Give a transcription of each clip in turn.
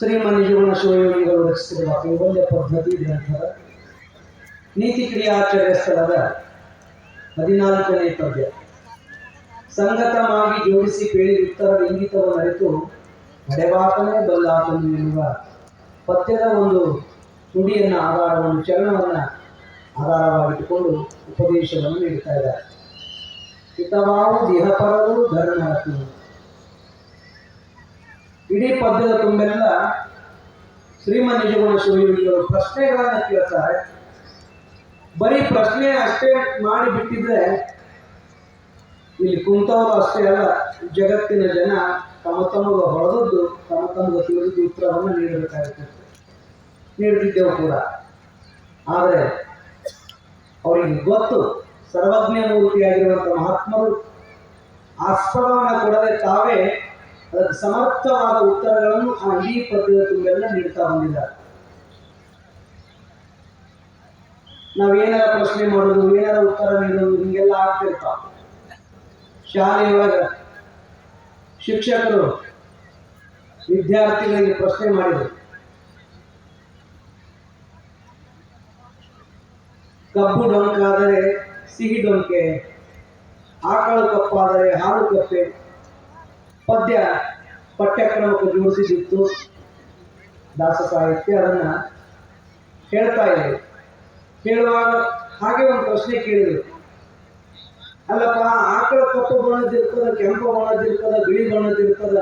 ಶ್ರೀಮನಿಜಗುಣ ಶಿವಯೋಗಿಗಳು ರಚಿಸಿರುವ ಕೈವಲ್ಯ ಪದ್ಧತಿ ಗ್ರಂಥದ ನೀತಿ ಕ್ರಿಯಾಚಾರ್ಯ ಸ್ಥಳದ ಹದಿನಾಲ್ಕನೇ ಪದ್ಯ ಸಂಗತವಾಗಿ ಜೋಡಿಸಿ ಕೇಳಿ ಉತ್ತರ ಇಂಗಿತವನ್ನು ಅರಿತು ನಡೆವಾತನೇ ಬಲ್ಲಾತನು ಎನ್ನುವ ಪದ್ಯದ ಒಂದು ನುಡಿಯನ್ನು ಆಧಾರವನ್ನು ಚರಣವನ್ನು ಆಧಾರವಾಗಿಟ್ಟುಕೊಂಡು ಉಪದೇಶವನ್ನು ನೀಡುತ್ತಾ ಇದ್ದಾರೆ ಹಿತವಾವು ದೇಹಪರರು ಧರ್ಮರತ್ನ ಇಡೀ ಪದ್ಯದ ತುಂಬೆಲ್ಲ ಶ್ರೀಮನ್ ನಿಜಗುಣ ಶಿವಯೋಗಿಗಳು ಪ್ರಶ್ನೆಗಳನ್ನು ಕೇಳ್ತಾರೆ. ಬರೀ ಪ್ರಶ್ನೆ ಅಷ್ಟೇ ಮಾಡಿ ಬಿಟ್ಟಿದ್ರೆ ಇಲ್ಲಿ ಕುಂತವರು ಅಷ್ಟೇ ಅಲ್ಲ, ಜಗತ್ತಿನ ಜನ ತಮ್ಮ ತಮಗೆ ಹೊಡೆದದ್ದು, ತಮ್ಮ ತಮಗೆ ತಿಳಿದು ಉತ್ತರವನ್ನು ನೀಡಬೇಕಾಗುತ್ತದೆ ನೀಡುತ್ತಿದ್ದೆವು ಕೂಡ. ಆದರೆ ಅವರಿಗೆ ಗೊತ್ತು ಸರ್ವಜ್ಞ ಮೂರ್ತಿಯಾಗಿರುವಂಥ ಮಹಾತ್ಮರು ಆಸ್ಪದವನ್ನು ಕೊಡದೆ ತಾವೇ ಅದಕ್ಕೆ ಸಮರ್ಥವಾದ ಉತ್ತರಗಳನ್ನು ಆ ಇಡೀ ಪದ್ಯದ ತುಂಬೆಲ್ಲ ನೀಡ್ತಾ ಬಂದಿದ್ದಾರೆ. ನಾವೇನಾರ ಪ್ರಶ್ನೆ ಮಾಡೋದು, ಏನಾರ ಉತ್ತರ ನೀಡೋದು, ಹಿಂಗೆಲ್ಲ ಆಗ್ತಿರ್ತಾವ ಶಾಲೆಯೊಳಗ ಶಿಕ್ಷಕರು, ವಿದ್ಯಾರ್ಥಿಗಳಿಗೆ ಪ್ರಶ್ನೆ ಮಾಡಿದರು. ಕಬ್ಬು ಡೊಂಕಾದರೆ ಸಿಹಿ ಡೊಂಕೆ, ಆಕಳು ಕಪ್ಪಾದರೆ ಹಾಲು ಕಪ್ಪೆ ಪದ್ಯ, ಪಠ್ಯಕ್ರಮಕ್ಕೆ ಜೋಡಿಸಿದಿತ್ತು ದಾಸ ಸಾಹಿತ್ಯ. ಅದನ್ನ ಹೇಳ್ತಾ ಇದೆ ಹೇಳುವಾಗ ಹಾಗೆ ಒಂದು ಪ್ರಶ್ನೆ ಕೇಳಿದ್ರು ಅಲ್ಲಪ್ಪ ಆಕಳ ಕಪ್ಪು ಬಣ್ಣದಿರ್ತದ ಕೆಂಪು ಬಣ್ಣದಿರ್ತದ ಬಿಳಿ ಬಣ್ಣದಿರ್ತದ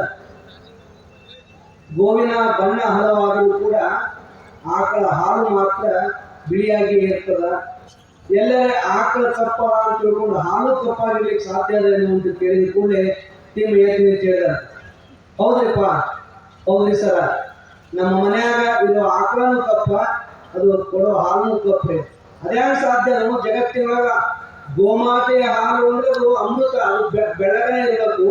ಗೋವಿನ ಬಣ್ಣ ಹಲವಾದರೂ ಕೂಡ ಆಕಳ ಹಾಲು ಮಾತ್ರ ಬಿಳಿಯಾಗಿ ಇರ್ತದ. ಎಲ್ಲರೇ ಆಕಳ ಕಪ್ಪ ಅಂತ ತಿಳ್ಕೊಂಡು ಹಾಲು ಕಪ್ಪಾಗಿರ್ಲಿಕ್ಕೆ ಸಾಧ್ಯ ಅನ್ನೋ ಅಂತ ಕೇಳಿದ ಕೂಡಲೇ ಟೀಮ್ ಹೇಳ್ತೀನಿ ಅಂತ ಹೇಳಿದ ಹೌದ್ರಿಪ್ಪ, ಹೌದ್ರಿ ಸರ. ನಮ್ಮ ಮನ್ಯಾಗ ಇರೋ ಆಕಳನು ಕಪ್ಪ ಅದು ಕೊಡೋ ಹಾಲು ತಪ್ಪೆ ಅದೇ ಸಾಧ್ಯ? ನಮ್ಮ ಜಗತ್ತಿನೊಳಗ ಗೋಮಾತೆಯ ಹಾಲು ಅಂದ್ರೆ ಅದು ಅಮೃತ, ಅದು ಬೆಳಗನೆ ಇರಬೇಕು.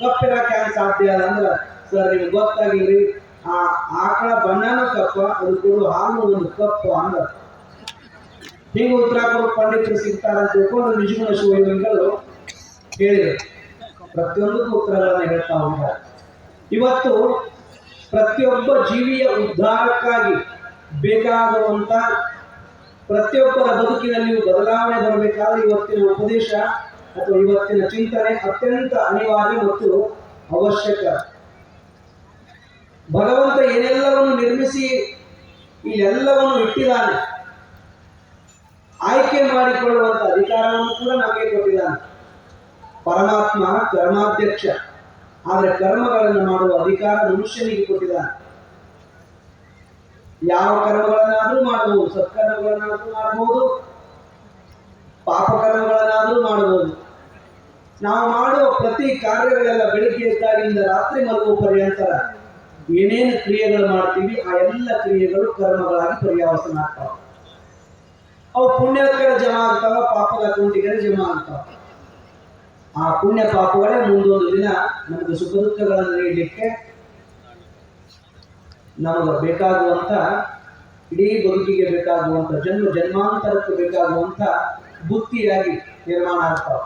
ಕಪ್ಪಿರಕ್ಕೆ ಹೆಂಗ್ ಸಾಧ್ಯ ಅದ ಅಂದ್ರೆ, ಸರ್, ನಿಮ್ಗೆ ಗೊತ್ತಾಗಿಲ್ರಿ. ಆ ಆಕಳ ಬಣ್ಣನೂ ಕಪ್ಪ ಅದು ಕೊಡೋ ಹಾಲು ಒಂದು ತಪ್ಪು ಅಂದ್ರ. ಹೀಗೆ ಉತ್ತರ ಕೊಡೋ ಪಂಡಿತರು ಸಿಗ್ತಾರ ಅಂತ ತಿಳ್ಕೊಂಡು ನಿಜಗುಣ ಶಿವಯೋಗಿಗಳು ಹೇಳಿದರು. ಪ್ರತಿಯೊಂದಕ್ಕೂ ಉತ್ತರಗಳನ್ನು ಹೇಳ್ತಾ ಹೋಗ್ತಾರೆ. ಇವತ್ತು ಪ್ರತಿಯೊಬ್ಬ ಜೀವಿಯ ಉದ್ಧಾರಕ್ಕಾಗಿ ಬೇಕಾಗುವಂತ ಪ್ರತಿಯೊಬ್ಬರ ಬದುಕಿನಲ್ಲಿಯೂ ಬದಲಾವಣೆ ಬರಬೇಕಾದ್ರೆ ಇವತ್ತಿನ ಉಪದೇಶ ಅಥವಾ ಇವತ್ತಿನ ಚಿಂತನೆ ಅತ್ಯಂತ ಅನಿವಾರ್ಯ ಮತ್ತು ಅವಶ್ಯಕ. ಭಗವಂತ ಏನೆಲ್ಲವನ್ನು ನಿರ್ಮಿಸಿ ಈ ಎಲ್ಲವನ್ನು ಇಟ್ಟಿದ್ದಾನೆ? ಆಯ್ಕೆ ಮಾಡಿಕೊಳ್ಳುವಂತ ಅಧಿಕಾರವನ್ನು ಕೂಡ ನಮಗೆ ಕೊಟ್ಟಿದ್ದಾನೆ. ಪರಮಾತ್ಮ ಕರ್ಮಾಧ್ಯಕ್ಷ. ಆದರೆ ಕರ್ಮಗಳನ್ನು ಮಾಡುವ ಅಧಿಕಾರ ಮನುಷ್ಯನಿಗೆ ಕೊಟ್ಟಿದ್ದಾನೆ. ಯಾವ ಕರ್ಮಗಳನ್ನಾದ್ರೂ ಮಾಡಬಹುದು, ಸತ್ಕರ್ಮಗಳನ್ನಾದ್ರೂ ಮಾಡಬಹುದು ಪಾಪ ಕರ್ಮಗಳನ್ನಾದ್ರೂ ಮಾಡಬಹುದು. ನಾವು ಮಾಡುವ ಪ್ರತಿ ಕಾರ್ಯಗಳೆಲ್ಲ ಬೆಳಿಗ್ಗೆ ಎದ್ದಾಗಿಂದ ರಾತ್ರಿ ಮಲಗುವ ಪರ್ಯಂತರ ಏನೇನು ಕ್ರಿಯೆಗಳು ಮಾಡ್ತೀವಿ, ಆ ಎಲ್ಲ ಕ್ರಿಯೆಗಳು ಕರ್ಮಗಳಾಗಿ ಪರ್ಯಾವಸನ ಆಗ್ತಾವ. ಅವು ಪುಣ್ಯಕರ ಜಮಾ ಆಗ್ತಾವ, ಪಾಪದ ಅಕೌಂಟಿಗೆ ಜಮಾ ಆಗ್ತಾವ. ಆ ಪುಣ್ಯ ಪಾಪಗಳೇ ಮುಂದೊಂದು ದಿನ ನಮಗೆ ಸುಖ ದುಃಖಗಳನ್ನು ನೀಡಲಿಕ್ಕೆ ನಮಗೆ ಬೇಕಾಗುವಂತ ಇಡೀ ಬದುಕಿಗೆ ಬೇಕಾಗುವಂತ ಜನ್ಮ ಜನ್ಮಾಂತರಕ್ಕೆ ಬೇಕಾಗುವಂತ ಬುತ್ತಿಯಾಗಿ ನಿರ್ಮಾಣ ಆಗ್ತಾವ.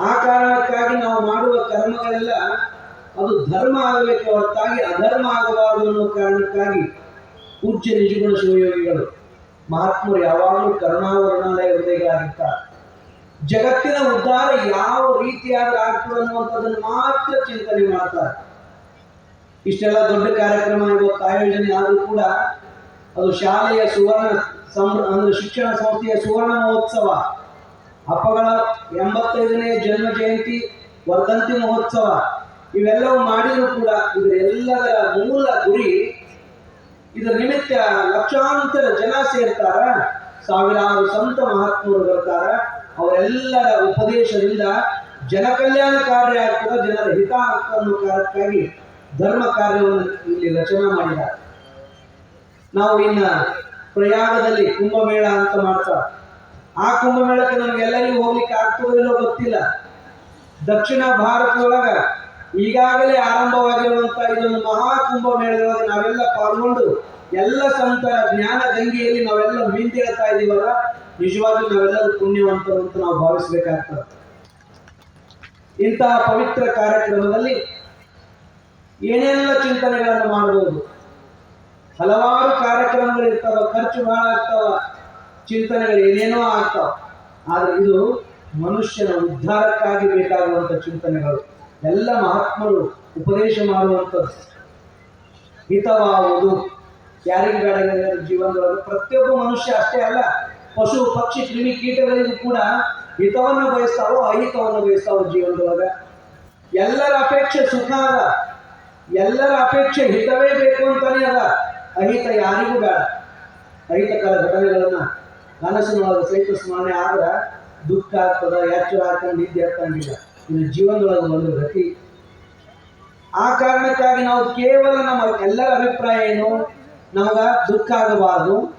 ಆ ಕಾರಣಕ್ಕಾಗಿ ನಾವು ಮಾಡುವ ಕರ್ಮಗಳೆಲ್ಲ ಅದು ಧರ್ಮ ಆಗಬೇಕು, ಹೊರತಾಗಿ ಅಧರ್ಮ ಆಗಬಾರದು ಅನ್ನೋ ಕಾರಣಕ್ಕಾಗಿ ಪೂಜ್ಯ ನಿಜಗುಣ ಶಿವಯೋಗಿಗಳು ಮಹಾತ್ಮರು ಯಾವಾಗಲೂ ಕರುಣಾವರಣಾಲಯ ಹೃದಯಗಳಾಗಿರ್ತಾರೆ. ಜಗತ್ತಿನ ಉದ್ಧಾರ ಯಾವ ರೀತಿಯಾಗಿ ಆಗ್ತದೆ ಅನ್ನುವಂಥದ್ದನ್ನು ಮಾತ್ರ ಚಿಂತನೆ ಮಾಡ್ತಾರೆ. ಇಷ್ಟೆಲ್ಲ ದೊಡ್ಡ ಕಾರ್ಯಕ್ರಮ ಇವತ್ತು ಆಯೋಜನೆ ಆದರೂ ಕೂಡ ಅದು ಶಾಲೆಯ ಸುವರ್ಣ ಸಂ ಅಂದ್ರೆ ಶಿಕ್ಷಣ ಸಂಸ್ಥೆಯ ಸುವರ್ಣ ಮಹೋತ್ಸವ. ಹಬ್ಬಗಳ ಎಂಬತ್ತೈದನೇ ಜನ್ಮ ಜಯಂತಿ, ವರ್ಧಂತಿ ಮಹೋತ್ಸವ. ಇವೆಲ್ಲವೂ ಮಾಡಿದರೂ ಕೂಡ ಇದರೆಲ್ಲದರ ಮೂಲ ಗುರಿ ಇದರ ನಿಮಿತ್ತ ಲಕ್ಷಾಂತರ ಜನ ಸೇರ್ತಾರ. ಸಾವಿರಾರು ಸಂತ ಮಹಾತ್ಮರು ಬರ್ತಾರ. ಅವರೆಲ್ಲರ ಉಪದೇಶದಿಂದ ಜನ ಕಲ್ಯಾಣ ಕಾರ್ಯ ಆಗ್ತದೆ, ಜನರ ಹಿತ ಆಗ್ತದೆ ಅನ್ನೋ ಕಾರಣಕ್ಕಾಗಿ ಧರ್ಮ ಕಾರ್ಯವನ್ನು ಇಲ್ಲಿ ರಚನೆ ಮಾಡಿದ್ದಾರೆ. ನಾವು ಇನ್ನ ಪ್ರಯಾಗದಲ್ಲಿ ಕುಂಭಮೇಳ ಅಂತ ಮಾಡ್ತಾರೆ ಆ ಕುಂಭಮೇಳಕ್ಕೆ ನಮ್ಗೆಲ್ಲರಿಗೂ ಹೋಗ್ಲಿಕ್ಕೆ ಆಗ್ತದೋ ಗೊತ್ತಿಲ್ಲ. ದಕ್ಷಿಣ ಭಾರತದೊಳಗ ಈಗಾಗಲೇ ಆರಂಭವಾಗಿರುವಂತಹ ಇದೊಂದು ಮಹಾ ಕುಂಭಮೇಳದೊಳಗೆ ನಾವೆಲ್ಲ ಪಾಲ್ಗೊಂಡು ಎಲ್ಲ ಸಂತರ ಜ್ಞಾನ ಗಂಗೆಯಲ್ಲಿ ನಾವೆಲ್ಲ ಮೀಂತೇಳ್ತಾ ಇದೀವಲ್ಲ ನಿಜವಾಗ್ಲೂ ನಾವೆಲ್ಲರೂ ಪುಣ್ಯವಂತರು ಅಂತ ನಾವು ಭಾವಿಸಬೇಕಾಗ್ತದೆ. ಇಂತಹ ಪವಿತ್ರ ಕಾರ್ಯಕ್ರಮದಲ್ಲಿ ಏನೆಲ್ಲ ಚಿಂತನೆ ಚಿಂತನೆಗಳನ್ನು ಮಾಡಬಹುದು? ಹಲವಾರು ಕಾರ್ಯಕ್ರಮಗಳು ಇರ್ತಾವ ಖರ್ಚು ಬಹಳ ಆಗ್ತಾವ, ಚಿಂತನೆಗಳು ಏನೇನೋ ಆಗ್ತಾವ. ಆದ್ರೆ ಇದು ಮನುಷ್ಯನ ಉದ್ಧಾರಕ್ಕಾಗಿ ಬೇಕಾಗುವಂತ ಚಿಂತನೆಗಳು. ಎಲ್ಲ ಮಹಾತ್ಮರು ಉಪದೇಶ ಮಾಡುವಂಥದ್ದು. ಹಿತವಾಗುವುದು. ಯಾರಿಗೆ ಬೇಡ, ಜೀವನದೊಳಗೆ ಪ್ರತಿಯೊಬ್ಬ ಮನುಷ್ಯ ಅಷ್ಟೇ ಅಲ್ಲ. ಪಶು, ಪಕ್ಷಿ, ಕ್ರಿಮಿ ಕೀಟಗಳಿಗೂ ಕೂಡ ಹಿತವನ್ನು ಬಯಸ್ತಾವೋ, ಅಹಿತವನ್ನು ಬಯಸ್ತಾವೋ ಜೀವನದೊಳಗ. ಎಲ್ಲರ ಅಪೇಕ್ಷೆ ಸುಖ ಅದ. ಎಲ್ಲರ ಅಪೇಕ್ಷೆ ಹಿತವೇ ಬೇಕು ಅಂತಾನೆ ಅದ. ಅಹಿತ ಯಾರಿಗೂ ಬೇಡ. ಅಹಿತಕರ ಘಟನೆಗಳನ್ನ ಮನಸ್ಸಿನೊಳಗೆ ಸಹಿತ ಸ್ಮರಣೆ ಆದ್ರೆ ದುಃಖ ಆಗ್ತದ ಎಚ್ಚರ ಆಗ್ತದೆ, ನಿದ್ದೆ ಹತ್ತಂಗಿಲ್ಲ ಇದು ಜೀವನದೊಳಗೆ ಒಂದು ಗತಿ. ಆ ಕಾರಣಕ್ಕಾಗಿ ನಾವು ಕೇವಲ ನಮ್ಮ ಎಲ್ಲರ ಅಭಿಪ್ರಾಯ ಏನು? ನಮಗ ದುಃಖ ಆಗಬಾರದು.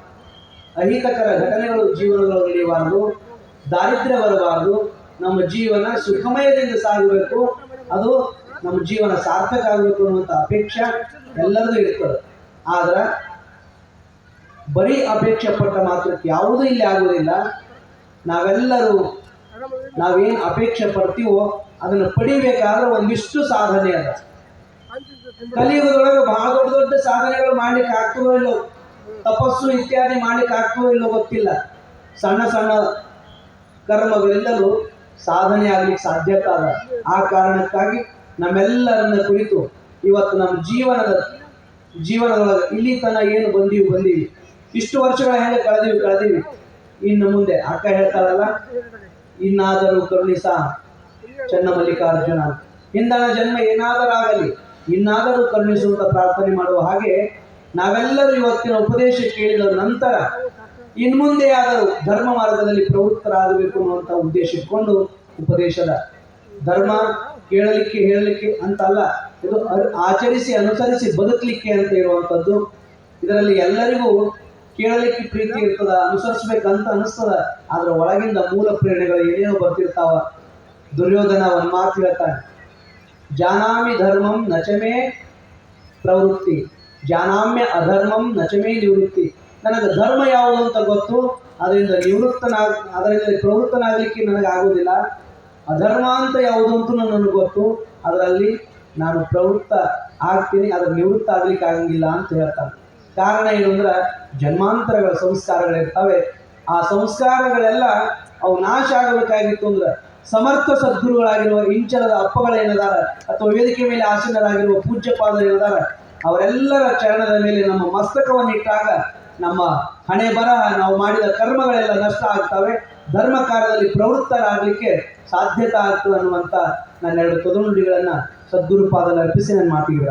ಅಹಿತಕರ ಘಟನೆಗಳು ಜೀವನದಲ್ಲಿ ನಡೆಯಬಾರದು, ದಾರಿದ್ರ್ಯ ಬರಬಾರದು. ನಮ್ಮ ಜೀವನ ಸುಖಮಯದಿಂದ ಸಾಗಬೇಕು. ಅದು ನಮ್ಮ ಜೀವನ ಸಾರ್ಥಕ ಆಗಬೇಕು ಅನ್ನುವಂಥ ಅಪೇಕ್ಷೆ ಎಲ್ಲರಿಗೂ ಇರ್ತದೆ. ಆದ್ರೆ ಬರೀ ಅಪೇಕ್ಷೆ ಪಟ್ಟ ಮಾತ್ರಕ್ಕೆ ಯಾವುದೂ ಇಲ್ಲಿ ಆಗುವುದಿಲ್ಲ. ನಾವೆಲ್ಲರೂ ನಾವೇನು ಅಪೇಕ್ಷೆ ಪಡ್ತೀವೋ ಅದನ್ನು ಪಡಿಬೇಕಾದ್ರೆ ಒಂದಿಷ್ಟು ಸಾಧನೆ ಅದ. ಕಲಿಯುಗದೊಳಗೆ ಬಹಳ ದೊಡ್ಡ ದೊಡ್ಡ ಸಾಧನೆಗಳು ಮಾಡ್ಲಿಕ್ಕೆ ಆಗ್ತದೋ ಇಲ್ಲೋ ತಪಸ್ಸು ಇತ್ಯಾದಿ ಮಾಡಲಿಕ್ಕೆ ಆಗ್ತೋ ಇಲ್ಲೋ ಗೊತ್ತಿಲ್ಲ. ಸಣ್ಣ ಸಣ್ಣ ಕರ್ಮಗಳೆಲ್ಲರೂ ಸಾಧನೆ ಆಗ್ಲಿಕ್ಕೆ ಸಾಧ್ಯತೆ ಅದ ಆ ಕಾರಣಕ್ಕಾಗಿ ನಮ್ಮೆಲ್ಲರನ್ನ ಕುರಿತು ಇವತ್ತು ನಮ್ಮ ಜೀವನದ, ಜೀವನದೊಳಗೆ ಇಲ್ಲಿ ತನ ಏನು ಬಂದೀವಿ ಬಂದೀವಿ ಇಷ್ಟು ವರ್ಷಗಳ ಹೆಂಗೆ ಕಳೆದೀವಿ ಕಳೆದೀವಿ. ಇನ್ನು ಮುಂದೆ ಅಕ್ಕ ಹೇಳ್ತಾಳಲ್ಲ ಇನ್ನಾದರೂ ಕರುಣಿಸ ಚನ್ನಮಲ್ಲಿಕಾರ್ಜುನ ಹಿಂದಣ ಜನ್ಮ ಏನಾದರೂ ಆಗಲಿ, ಇನ್ನಾದರೂ ಕರುಣಿಸುವಂತ ಪ್ರಾರ್ಥನೆ ಮಾಡುವ ಹಾಗೆ ನಾವೆಲ್ಲರೂ ಇವತ್ತಿನ ಉಪದೇಶ ಕೇಳಿದ ನಂತರ ಇನ್ಮುಂದೆ ಆದರೂ ಧರ್ಮ ಮಾರ್ಗದಲ್ಲಿ ಪ್ರವೃತ್ತರಾಗಬೇಕು ಅನ್ನುವಂಥ ಉದ್ದೇಶ ಇಟ್ಕೊಂಡು ಉಪದೇಶದ ಧರ್ಮ ಕೇಳಲಿಕ್ಕೆ, ಹೇಳಲಿಕ್ಕೆ ಅಂತಲ್ಲ ಇದು ಅ- ಆಚರಿಸಿ, ಅನುಸರಿಸಿ ಬದುಕಲಿಕ್ಕೆ ಅಂತ ಇರುವಂಥದ್ದು ಇದರಲ್ಲಿ ಎಲ್ಲರಿಗೂ ಕೇಳಲಿಕ್ಕೆ ಪ್ರೀತಿ ಇರ್ತದ, ಅನುಸರಿಸ್ಬೇಕಂತ ಅನಿಸ್ತದ ಆದ್ರೆ ಒಳಗಿಂದ ಮೂಲ ಪ್ರೇರಣೆಗಳು ಏನೇನೋ ಬರ್ತಿರ್ತಾವ. ದುರ್ಯೋಧನ ಒಂದ್ ಮಾತು ಹೇಳ್ತಾನೆ, ಜಾನಾಮಿ ಧರ್ಮಂ ನಚಮೇ ಪ್ರವೃತ್ತಿ. ಜಾನಾಮ್ಯ ಅಧರ್ಮಂ ನಚಮೇ ನಿವೃತ್ತಿ. ನನಗೆ ಧರ್ಮ ಯಾವುದು ಅಂತ ಗೊತ್ತು? ಅದರಿಂದ ನಿವೃತ್ತನಾಗ, ಅದರಿಂದ ಪ್ರವೃತ್ತನಾಗಲಿಕ್ಕೆ ನನಗೆ ಆಗೋದಿಲ್ಲ ಅಧರ್ಮ ಅಂತ ಯಾವುದು ಅಂತೂ ನನಗೆ ಗೊತ್ತು. ಅದರಲ್ಲಿ ನಾನು ಪ್ರವೃತ್ತ ಆಗ್ತೀನಿ, ಅದರ ನಿವೃತ್ತ ಆಗ್ಲಿಕ್ಕೆ ಆಗಂಗಿಲ್ಲ ಅಂತ ಹೇಳ್ತಾನೆ ಕಾರಣ ಏನು ಅಂದ್ರೆ, ಜನ್ಮಾಂತರಗಳ ಸಂಸ್ಕಾರಗಳಿರ್ತವೆ. ಆ ಸಂಸ್ಕಾರಗಳೆಲ್ಲ ಅವು ನಾಶ ಆಗಬೇಕಾಗಿತ್ತು ಅಂದ್ರೆ, ಸಮರ್ಥ ಸದ್ಗುರುಗಳಾಗಿರುವ ಇಂಚಲದ ಅಪ್ಪಗಳೇನದಾರ ಅಥವಾ ವೇದಿಕೆ ಮೇಲೆ ಆಸೀನರಾಗಿರುವ ಪೂಜ್ಯಪಾದರು ಏನದಾರ ಅವರೆಲ್ಲರ ಚರಣದ ಮೇಲೆ ನಮ್ಮ ಮಸ್ತಕವನ್ನಿಟ್ಟಾಗ ನಮ್ಮ ಹಣೆ ಬರಹ ನಾವು ಮಾಡಿದ ಕರ್ಮಗಳೆಲ್ಲ ನಷ್ಟ ಆಗ್ತವೆ. ಧರ್ಮ ಕಾರ್ಯದಲ್ಲಿ ಪ್ರವೃತ್ತರಾಗಲಿಕ್ಕೆ ಸಾಧ್ಯತೆ ಆಗ್ತದೆ ಅನ್ನುವಂಥ ನನ್ನೆರಡು ಎರಡು ಸದ್ಗುರುಪಾದನ ಅರ್ಪಿಸಿ ನನ್ನ ಮಾತಿಗೆ